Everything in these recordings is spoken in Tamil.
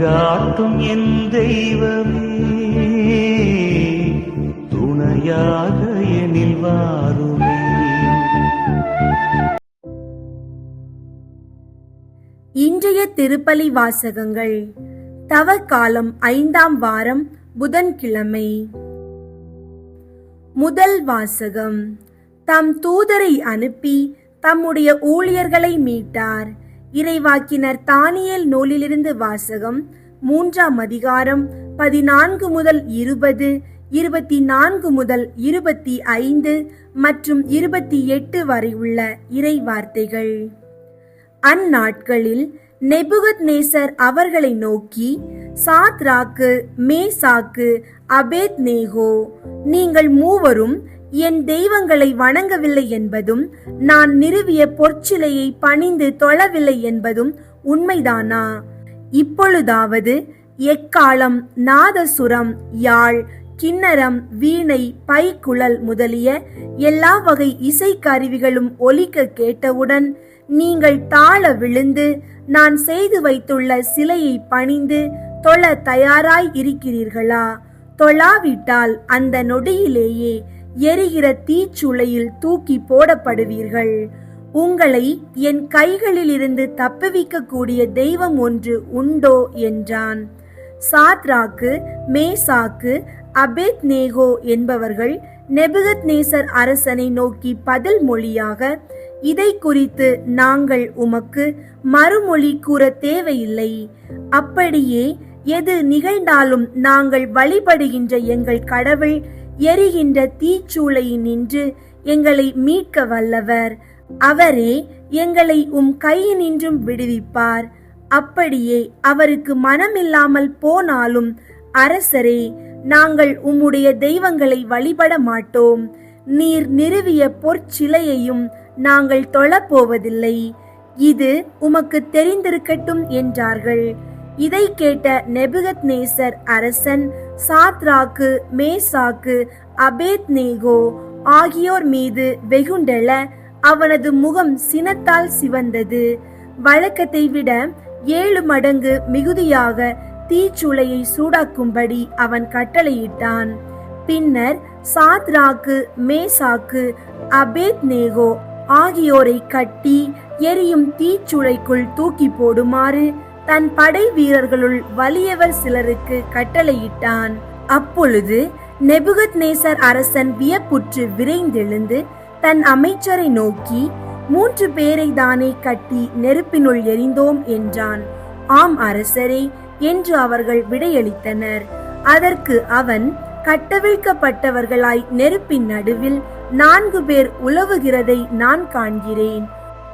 வழிகாட்டும் என் தெய்வமே துணையாக எனில் வாருமே. இன்றைய திருப்பலி வாசகங்கள் தவக்காலம் ஐந்தாம் வாரம் புதன்கிழமை. முதல் வாசகம் தம் தூதரை அனுப்பி தம்முடைய ஊழியர்களை மீட்டார். இறைவாக்கினர் தானியல் நூலிலிருந்து வாசகம் மூன்றாம் அதிகாரம் பதினான்கு முதல் இருபது இருபத்தி நான்கு முதல் இருபத்தி ஐந்து மற்றும் இருபத்தி எட்டு வரை உள்ள இறை வார்த்தைகள் அந்நாட்களில் நெபுகத் நேசர் அவர்களை நோக்கி சாத்ராக்கு மேசாக்கு அபேத் நேகோ நீங்கள் மூவரும் என் தெய்வங்களை வணங்கவில்லை என்பதும் நான் நிறுவிய பொற்சிலையை பணிந்து தொழவில்லை என்பதும் உண்மைதானா? இப்பொழுதாவது எக்காலம் நாதசுரம் யாழ் கிண்ணரம் வீணை பைக்குழல் முதலிய எல்லா வகை இசைக்கருவிகளும் ஒலிக்க கேட்டவுடன் நீங்கள் தாழ விழுந்து நான் செய்து வைத்துள்ள சிலையை பணிந்து தொழ தயாராய் இருக்கிறீர்களா? தொழாவிட்டால் அந்த நொடியிலேயே எரிகிற தீச்சுளையில் தூக்கி போடப்படுவீர்கள். உங்களை என் கைகளிலிருந்து தப்புவிக்கக்கூடிய தெய்வம் ஒன்று உண்டோ என்றான். சாத்ராக்கு மேசாக்கு அபேத் நேகோ என்பவர்கள் நெபுகத் நேசர் அரசனை நோக்கி பதில் மொழியாக இதை குறித்து நாங்கள் உமக்கு மறுமொழி கூற தேவையில்லை. அப்படியே எது நிகழ்ந்தாலும் நாங்கள் வழிபடுகின்ற எங்கள் கடவுள் எரிகின்ற தீச்சூளையில் நின்று எங்களை மீட்க வல்லவர். அவரே எங்களை உம் கையினின்றும் விடுவிப்பார். அப்படியே அவருக்கு மனமில்லாமல் போனாலும் அரசரே நாங்கள் உம்முடைய தெய்வங்களை வழிபட மாட்டோம். நீர் நிறுவிய பொற்சிலையையும் நாங்கள் தொழப்போவதில்லை. இது உமக்கு தெரிந்திருக்கட்டும் என்றார்கள். இதை கேட்ட நெபுகத் நேசர் அரசன் சாத்ராக்கு மேசாக்கு அபேத் நேகோ ஆகியோர் மீது வெகுண்டெழ அவனது முகம் சினத்தால் சிவந்தது. வழக்கத்தை விட ஏழு மடங்கு மிகுதியாக தீச்சுளையை சூடாக்கும்படி அவன் கட்டளையிட்டான். பின்னர் சாத்ராக்கு மேசாக்கு அபேத் நேகோ ஆகியோரை கட்டி எரியும் தீச்சுளைக்குள் தூக்கி போடுமாறு தன் படை வீரர்களுள் வலியவர் சிலருக்கு கட்டளையிட்டான். அப்பொழுது நெபுகத் நேசர் அரசன் வியப்புற்று விரைந்தெழுந்து தன் அமைச்சரை நோக்கி மூன்று பேரை தானே கட்டி நெருப்பினுள் எரிந்தோம் என்றான். ஆம் அரசரே என்று அவர்கள் விடையளித்தனர். அதற்கு அவன் கட்டவிழ்க்கப்பட்டவர்களாய் நெருப்பின் நடுவில் நான்கு பேர் உலவுகிறதை நான் காண்கிறேன்.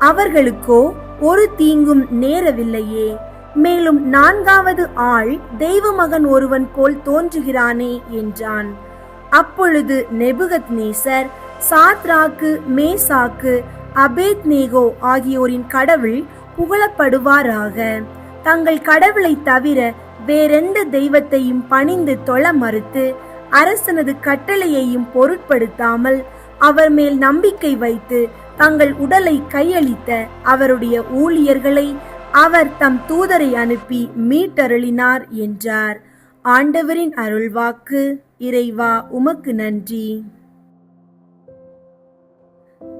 அவர்களுக்கோ ஒரு தீங்கும் நேரவில்லையே. மேலும் நான்காவது ஆள் தெய்வமகன் ஒருவன் போல் தோன்றுகிறானே என்றான். அப்பொழுது நெபுகத் நேசர் சாத்ராக்கு மேசாக்கு அபேத் நேகோ ஆகியோரின் கடவுள் புகழப்படுவாராக. தங்கள் கடவுளை தவிர வேறெந்த தெய்வத்தையும் பணிந்து தொழ மறுத்து அரசனது கட்டளையையும் பொருட்படுத்தாமல் அவர் மேல் நம்பிக்கை வைத்து தங்கள் உடலை கையளித்த அவருடைய ஊழியர்களை அவர் தம் தூதரை அனுப்பி மீட்டருளினார் என்றார். ஆண்டவரின் அருள்வாக்கு இறைவா உமக்கு நன்றி.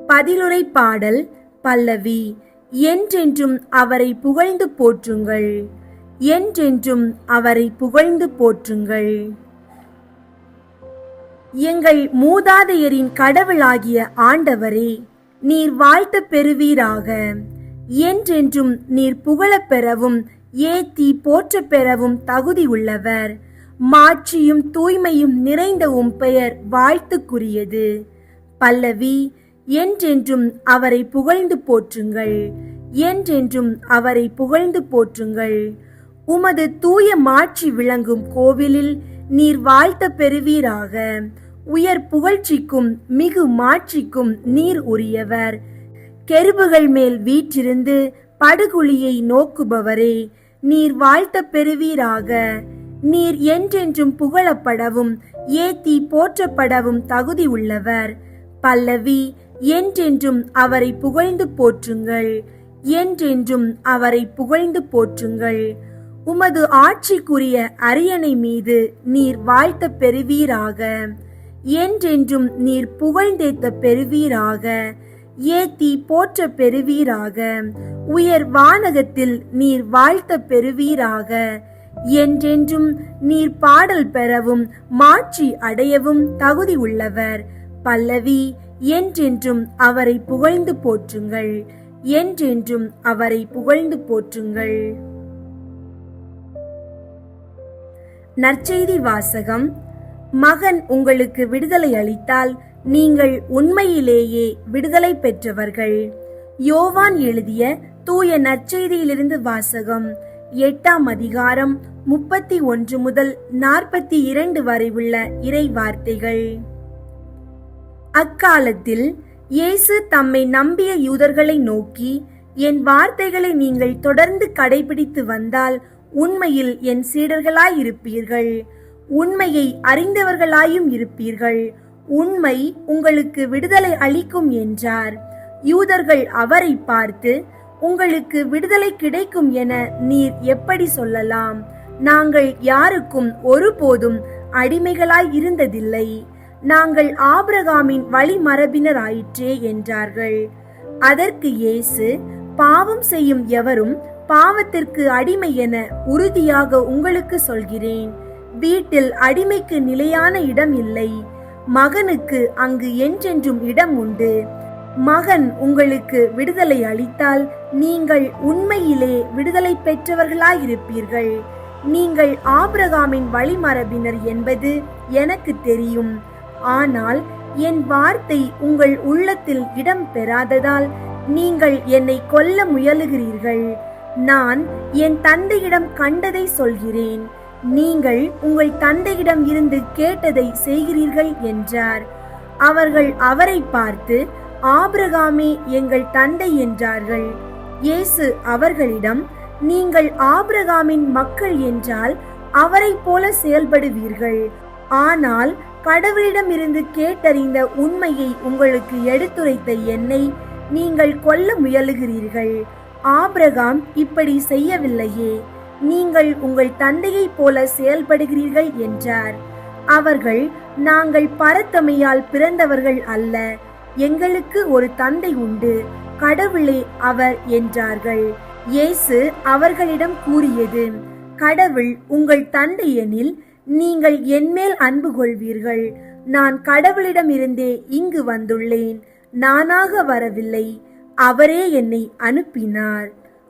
பதிலுரை பாடல் பல்லவி என்றென்றும் அவரை புகழ்ந்து போற்றுங்கள். என்றென்றும் அவரை புகழ்ந்து போற்றுங்கள். எங்கள் மூதாதையரின் கடவுளாகிய ஆண்டவரே நீர் வாழ்த்து பெறுவீராக. என்றென்றும் நீர் புகழப் பெறவும் ஏத்தி போற்றப் பெறவும் தகுதி உள்ளவர். மாட்சியும் தூய்மையும் நிறைந்த உம் பெயர் வாழ்த்துக்குரியது. பல்லவி என்றென்றும் அவரை புகழ்ந்து போற்றுங்கள். என்றென்றும் அவரை புகழ்ந்து போற்றுங்கள். உமது தூய மாட்சி விளங்கும் கோவிலில் நீர் வாழ்த்த பெறுவீராக. உயர் புகழ்ச்சிக்கும் மிகு மாட்சிக்கும் நீர் உரியவர். கெருபுகள் மேல் வீற்றிருந்து படுகுழியை நோக்குபவரே நீர் வாழ்த்த பெறுவீராக. நீர் என்றென்றும் புகழப்படவும் ஏத்தி போற்றப்படவும் தகுதி உள்ளவர். பல்லவி என்றென்றும் அவரை புகழ்ந்து போற்றுங்கள். என்றென்றும் அவரை புகழ்ந்து போற்றுங்கள். உமது ஆட்சிக்குரிய அரியணை மீது நீர் வாழ்த்த பெறுவீராக. என்றென்றும் நீர் புகழ்ந்தேத்த பெறுவீராக. ஏத்தி போற்ற பெறுவீராக. உயர் வானகத்தில் நீர் வாழ்த்த பெறுவீராக. என்றென்றும் நீர் பாடல் பெறவும் மாட்சி அடையவும் தகுதி உள்ளவர். பல்லவி என்றென்றும் அவரை புகழ்ந்து போற்றுங்கள். என்றென்றும் அவரை புகழ்ந்து போற்றுங்கள். நற்செய்தி வாசகம் மகன் உங்களுக்கு விடுதலை அளித்தால் நீங்கள் உண்மையிலேயே விடுதலை பெற்றவர்கள். யோவான் எழுதிய தூய நற்செய்தியிலிருந்து வாசகம் எட்டாம் அதிகாரம் முப்பத்தி ஒன்று முதல் நாற்பத்தி இரண்டு வரை உள்ள இறை வார்த்தைகள் அக்காலத்தில் இயேசு தம்மை நம்பிய யூதர்களை நோக்கி என் வார்த்தைகளை நீங்கள் தொடர்ந்து கடைபிடித்து வந்தால் உண்மையில் என் சீடர்களாய் இருப்பீர்கள் உண்மையை அறிந்தவர்களாயும் இருப்பீர்கள். உண்மை உங்களுக்கு விடுதலை அளிக்கும் என்றார். யூதர்கள் அவரை பார்த்து உங்களுக்கு விடுதலை கிடைக்கும் என நீர் எப்படி சொல்லலாம்? நாங்கள் யாருக்கும் ஒருபோதும் அடிமைகளாய் இருந்ததில்லை. நாங்கள் ஆபிரகாமின் வழிமரபினர் ஆயிற்றே என்றார்கள். அதற்கு இயேசு பாவம் செய்யும் எவரும் பாவத்திற்கு அடிமை என உறுதியாக உங்களுக்கு சொல்கிறேன். வீட்டில் அடிமைக்கு நிலையான இடம் இல்லை. மகனுக்கு அங்கு என்றென்றும் இடம் உண்டு. மகன் உங்களுக்கு விடுதலை அளித்தால் நீங்கள் உண்மையிலே விடுதலை பெற்றவர்களாயிருப்பீர்கள். நீங்கள் ஆபிரகாமின் வழிமரபினர் என்பது எனக்கு தெரியும். ஆனால் என் வார்த்தை உங்கள் உள்ளத்தில் இடம் பெறாததால் நீங்கள் என்னை கொல்ல முயலுகிறீர்கள். நான் என் தந்தையிடம் கண்டதை சொல்கிறேன். நீங்கள் உங்கள் தந்தையிடம் இருந்து கேட்டதை செய்கிறீர்கள் என்றார். அவர்கள் அவரை பார்த்து ஆபிரகாமே எங்கள் தந்தை என்றார்கள். இயேசு அவர்களிடம் நீங்கள் ஆபிரகாமின் மக்கள் என்றால் அவரைப் போல செயல்படுவீர்கள். ஆனால் கடவுளிடமிருந்து கேட்டறிந்த உண்மையை உங்களுக்கு எடுத்துரைத்த என்னை நீங்கள் கொல்ல முயலுகிறீர்கள். ஆபிரகாம் இப்படி செய்யவில்லையே. நீங்கள் உங்கள் தந்தையைப் போல செயல்படுகிறீர்கள் என்றார். அவர்கள் நாங்கள் பரத்தமையால் பிறந்தவர்கள் அல்ல எங்களுக்கு ஒரு தந்தை உண்டு கடவுளே அவர் என்றார்கள். இயேசு அவர்களிடம் கூறியது கடவுள் உங்கள் தந்தை எனில் நீங்கள் என்மேல் அன்பு கொள்வீர்கள். நான் கடவுளிடமிருந்தே இங்கு வந்துள்ளேன் நானாக வரவில்லை அவரே என்னை அனுப்பினார்.